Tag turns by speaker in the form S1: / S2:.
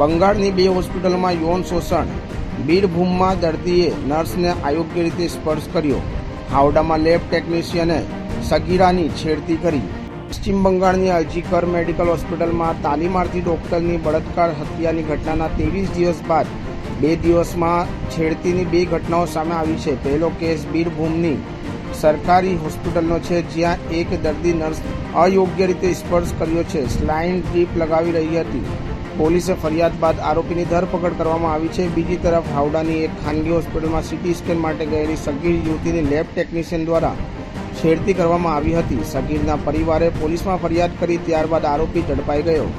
S1: બંગાળની બે હોસ્પિટલમાં યૌન શોષણ. બીરભૂમમાં દર્દીએ નર્સને અયોગ્ય રીતે સ્પર્શ કર્યો. હાવડામાં લેબ ટેકનિશિયને સગીરાની છેડતી કરી. પશ્ચિમ બંગાળની અલજીકર મેડિકલ હોસ્પિટલમાં તાલીમાર્થી ડોક્ટરની બળાત્કાર હત્યાની ઘટનાના ત્રેવીસ દિવસ બાદ બે દિવસમાં છેડતીની બે ઘટનાઓ સામે આવી છે. પહેલો કેસ બીરભૂમની સરકારી હોસ્પિટલનો છે, જ્યાં એક દર્દી નર્સ અયોગ્ય રીતે સ્પર્શ કર્યો છે. સ્લાઇન ડ્રીપ લગાવી રહી હતી. પોલીસે ફરિયાદ બાદ આરોપીની ધરપકડ કરવામાં આવી છે. બીજી તરફ હાવડાની એક ખાનગી હોસ્પિટલમાં સીટી સ્કેન માટે ગયેલી સગીર યુવતીની લેબ ટેકનિશિયન દ્વારા છેડતી કરવામાં આવી હતી. સગીરના પરિવારે પોલીસમાં ફરિયાદ કરી, ત્યારબાદ આરોપી ઝડપાઈ ગયો.